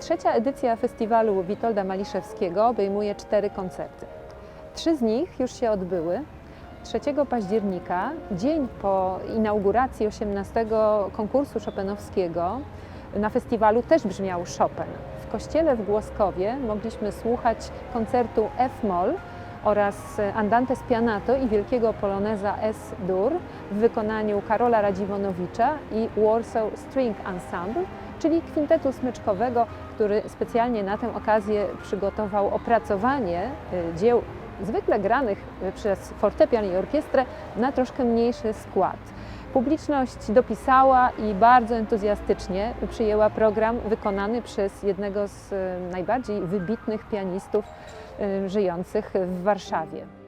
Trzecia edycja festiwalu Witolda Maliszewskiego obejmuje cztery koncerty. Trzy z nich już się odbyły. 3 października, dzień po inauguracji 18 konkursu Chopinowskiego, na festiwalu też brzmiał Chopin. W kościele w Głoskowie mogliśmy słuchać koncertu F-moll oraz Andante Spianato i wielkiego poloneza S-dur w wykonaniu Karola Radziwonowicza i Warsaw String Ensemble, czyli kwintetu smyczkowego, który specjalnie na tę okazję przygotował opracowanie y, dzieł zwykle granych y, przez fortepian i orkiestrę na troszkę mniejszy skład. Publiczność dopisała i bardzo entuzjastycznie przyjęła program wykonany przez jednego z y, najbardziej wybitnych pianistów żyjących w Warszawie.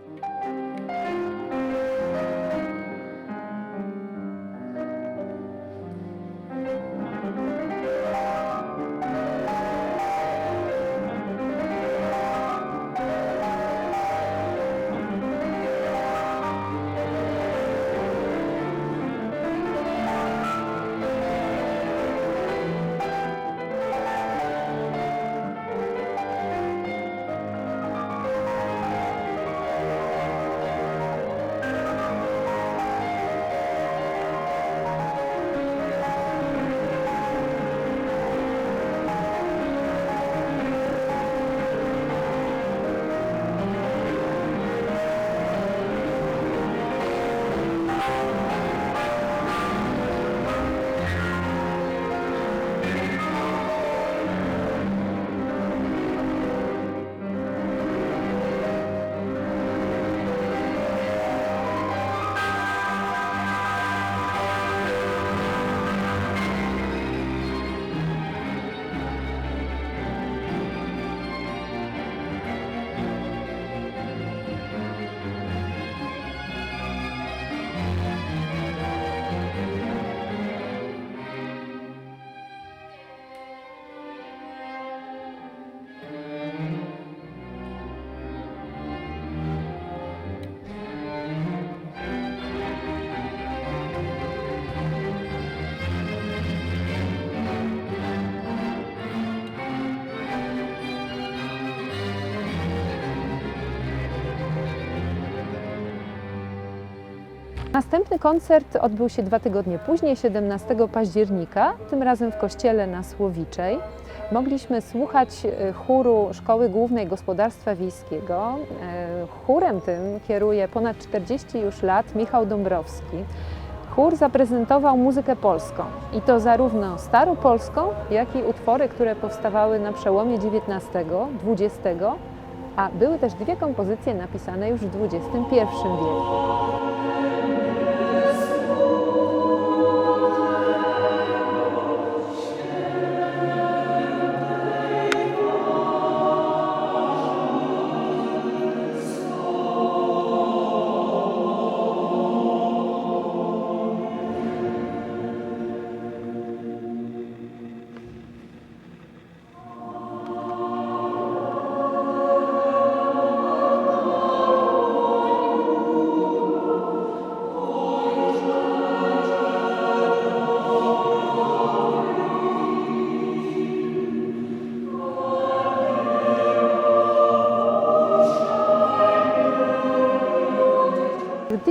Następny koncert odbył się dwa tygodnie później, 17 października, tym razem w kościele na Słowiczej. Mogliśmy słuchać e, chóru Szkoły Głównej Gospodarstwa Wiejskiego. E, Chórem tym kieruje ponad 40 już lat Michał Dąbrowski. Chór zaprezentował muzykę polską i to zarówno staropolską, jak i utwory, które powstawały na przełomie XIX-XX, a były też dwie kompozycje napisane już w XXI wieku.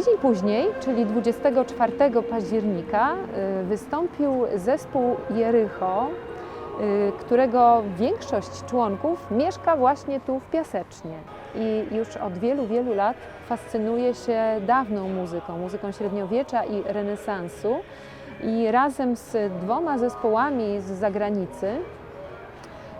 Tydzień później, czyli 24 października, y, wystąpił zespół Jericho, y, którego większość członków mieszka właśnie tu w Piasecznie i już od wielu, wielu lat fascynuje się dawną muzyką, muzyką średniowiecza i renesansu. I razem z dwoma zespołami z zagranicy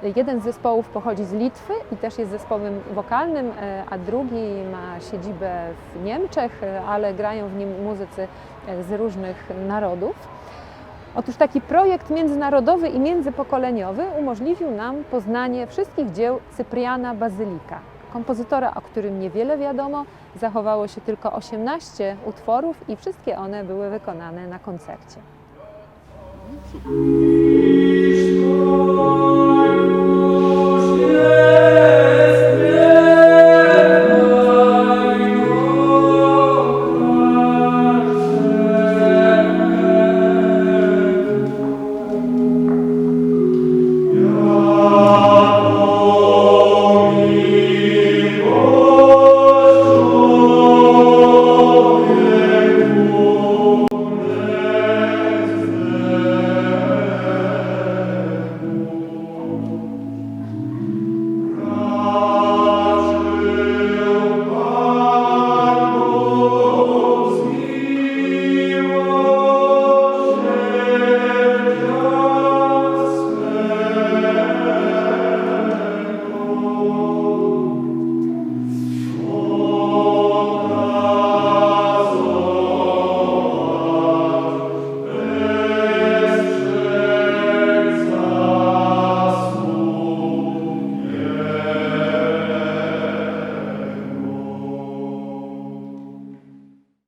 Jeden z zespołów pochodzi z Litwy i też jest zespołem wokalnym, e, a drugi ma siedzibę w Niemczech, e, ale grają w nim muzycy e, z różnych narodów. Otóż taki projekt międzynarodowy i międzypokoleniowy umożliwił nam poznanie wszystkich dzieł Cypriana Bazylika, kompozytora, o którym niewiele wiadomo. Zachowało się tylko 18 utworów i wszystkie one były wykonane na koncercie. Krishna